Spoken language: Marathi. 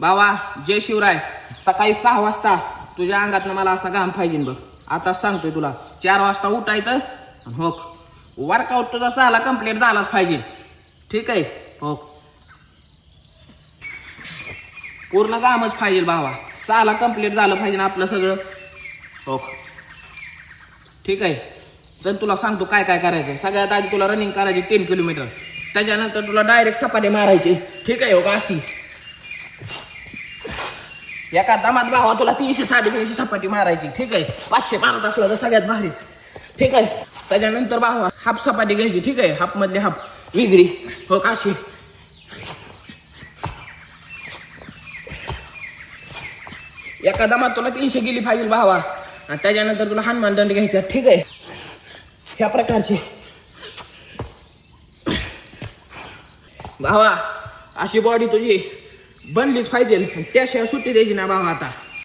बाबा जय शिवराय. सकाळी सहा वाजता तुझ्या अंगातनं मला असा घाम पाहिजे बघ. आता सांगतोय तुला चार वाजता उठायचं हो वर्कआउट तुझा सहाला कंप्लीट झालाच पाहिजे. ठीक आहे? हो पूर्ण कामच पाहिजे भावा. सहाला कंप्लीट झालं पाहिजे ना आपलं सगळं. हो ठीक आहे? तर तुला सांगतो काय काय करायचं आहे सगळ्यात आधी तुला रनिंग करायची तीन किलोमीटर त्याच्यानंतर तुला डायरेक्ट सपाटे मारायची. ठीक आहे हो का अशी. एका दमात भावा तुला तीनशे साडेतीनशे सपाटी मारायची. ठीक आहे? पाचशे मारत असला तर सगळ्यात भारीच. ठीक आहे? त्याच्यानंतर भावा हाफ सपाटी घ्यायची. ठीक आहे? हाफ मधले हाफ. वेगळी. हो काशी. एका दमात तुला तीनशे गेली पाहिजे भावा. आणि त्याच्यानंतर तुला हनुमान दंड घ्यायचा. ठीक आहे? ह्या प्रकारचे. भावा अशी बॉडी तुझी. बनलीच पाहिजे त्याशिवाय सुट्टी द्यायची ना भावा आता.